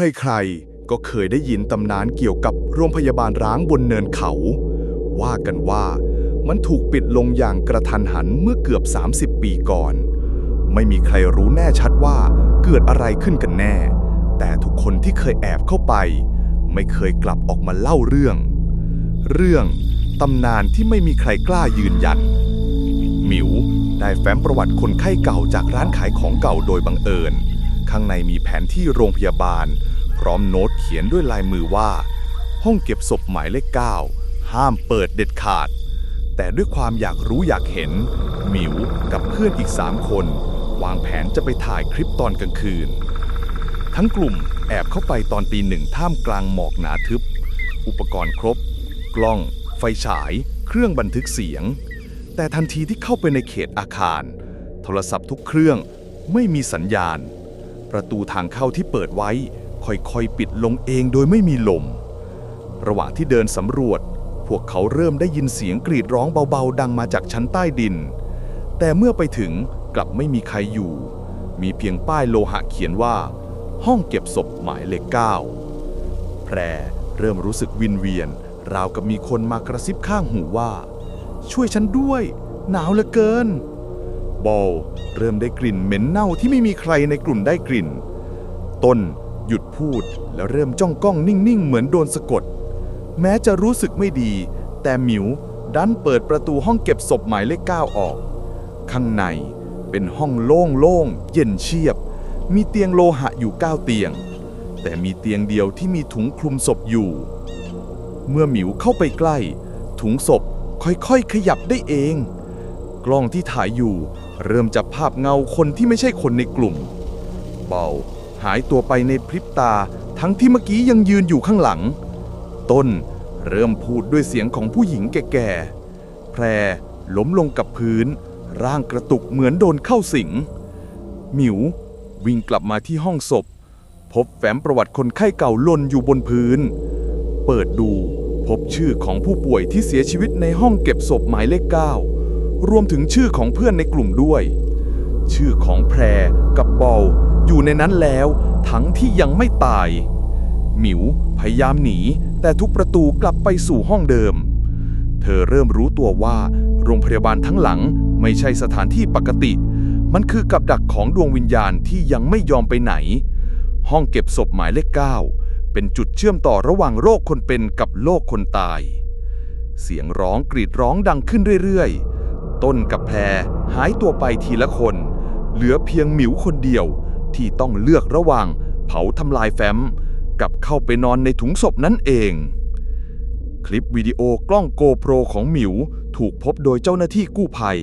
ใครๆ ก็เคยได้ยินตำนานเกี่ยวกับโรงพยาบาลร้างบนเนินเขา ว่ากันว่ามันถูกปิดลงอย่างกระทันหันเมื่อเกือบ 30 ปีก่อน ไม่มีใครรู้แน่ชัดว่าเกิดอะไรขึ้นกันแน่ แต่ทุกคนที่เคยแอบเข้าไป ไม่เคยกลับออกมาเล่าเรื่อง เรื่องตำนานที่ไม่มีใครกล้ายืนยัน หมิวได้แฟ้มประวัติคนไข้เก่าจากร้านขายของเก่าโดยบังเอิญ ข้างในมีแผนที่โรงพยาบาล พร้อมโน้ตเขียนด้วยลายมือว่า ห้องเก็บศพหมายเลขเก้าห้ามเปิดเด็ดขาด แต่ด้วยความอยากรู้อยากเห็น หมิวกับเพื่อนอีกสามคน วางแผนจะไปถ่ายคลิปตอนกลางคืน ทั้งกลุ่มแอบเข้าไปตอนตีหนึ่งท่ามกลางหมอกหนาทึบ อุปกรณ์ครบ กล้อง ไฟฉาย เครื่องบันทึกเสียง แต่ทันทีที่เข้าไปในเขตอาคาร โทรศัพท์ทุกเครื่องไม่มีสัญญาณ ประตูทางเข้าที่เปิดไว้ ค่อยๆ ปิดลงเองโดยไม่มีลม ระหว่างที่เดินสำรวจ พวกเขาเริ่มได้ยินเสียงกรีดร้องเบาๆ ดังมาจากชั้นใต้ดิน แต่เมื่อไปถึงกลับไม่มีใครอยู่ มีเพียงป้ายโลหะเขียนว่า ห้องเก็บศพหมายเลขเก้าแพรเริ่มรู้สึกวินเวียน ราวกับมีคนมากระซิบข้างหูว่า ช่วยฉันด้วย หนาวเหลือเกิน บอลเริ่มได้กลิ่นเหม็นเน่าที่ไม่มีใครในกลุ่มได้กลิ่น ต้นหยุดพูดแล้วเริ่มจ้องกล้องนิ่ง ๆ เหมือนโดนสะกด แม้จะรู้สึกไม่ดี แต่หมิวดันเปิดประตูห้องเก็บศพหมายเลขเก้าออก ข้างในเป็นห้องโล่ง ๆ เย็นเชียบ มีเตียงโลหะอยู่เก้าเตียง แต่มีเตียงเดียวที่มีถุงคลุมศพอยู่ เมื่อหมิวเข้าไปใกล้ ถุงศพค่อย ๆ ขยับได้เอง กล้องที่ถ่ายอยู่ เริ่มจับภาพเงาคนที่ไม่ใช่คนในกลุ่ม เบาหายตัวไปในพริบตาทั้งที่เมื่อกี้ยังยืนอยู่ข้างหลัง ต้นเริ่มพูดด้วยเสียงของผู้หญิงแก่ๆ แพรล้มลงกับพื้น ร่างกระตุกเหมือนโดนเข้าสิง หมิว วิ่งกลับมาที่ห้องศพ พบแฟ้มประวัติคนไข้เก่าล่นอยู่บนพื้น เปิดดูพบชื่อของผู้ป่วยที่เสียชีวิตในห้องเก็บศพหมายเลข9 รวมถึงชื่อของเพื่อนในกลุ่มด้วย ชื่อของแพรกับบอลอยู่ในนั้นแล้ว ทั้งที่ยังไม่ตาย หมิวพยายามหนี แต่ทุกประตูกลับไปสู่ห้องเดิม เธอเริ่มรู้ตัวว่า โรงพยาบาลทั้งหลังไม่ใช่สถานที่ปกติ มันคือกับดักของดวงวิญญาณที่ยังไม่ยอมไปไหน ห้องเก็บศพหมายเลขเก้าเป็นจุดเชื่อมต่อระหว่างโรคคนเป็นกับโลกคนตาย เสียงร้องกรีดร้องดังขึ้นเรื่อยๆ ต้นกับแพรหายตัวไปทีละคน เหลือเพียงหมิวคนเดียวที่ต้องเลือกระหว่างเผาทำลายแฟ้ม กับเข้าไปนอนในถุงศพนั่นเอง คลิปวิดีโอกล้องโกโปรของหมิวถูกพบโดยเจ้าหน้าที่กู้ภัย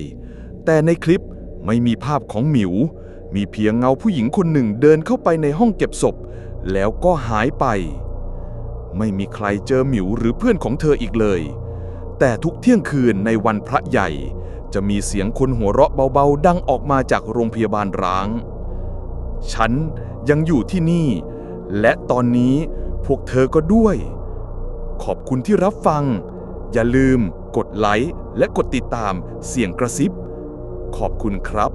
แต่ในคลิปไม่มีภาพของหมิว มีเพียงเงาผู้หญิงคนหนึ่งเดินเข้าไปในห้องเก็บศพ แล้วก็หายไป ไม่มีใครเจอหมิวหรือเพื่อนของเธออีกเลย แต่ทุกเที่ยงคืนในวันพระใหญ่ จะมีเสียงคนหัวเราะเบาๆ ดังออกมาจากโรงพยาบาลร้าง ฉันยังอยู่ที่นี่ และตอนนี้พวกเธอก็ด้วย ขอบคุณที่รับฟัง อย่าลืมกดไลค์และกดติดตามเสียงกระซิบ ขอบคุณครับ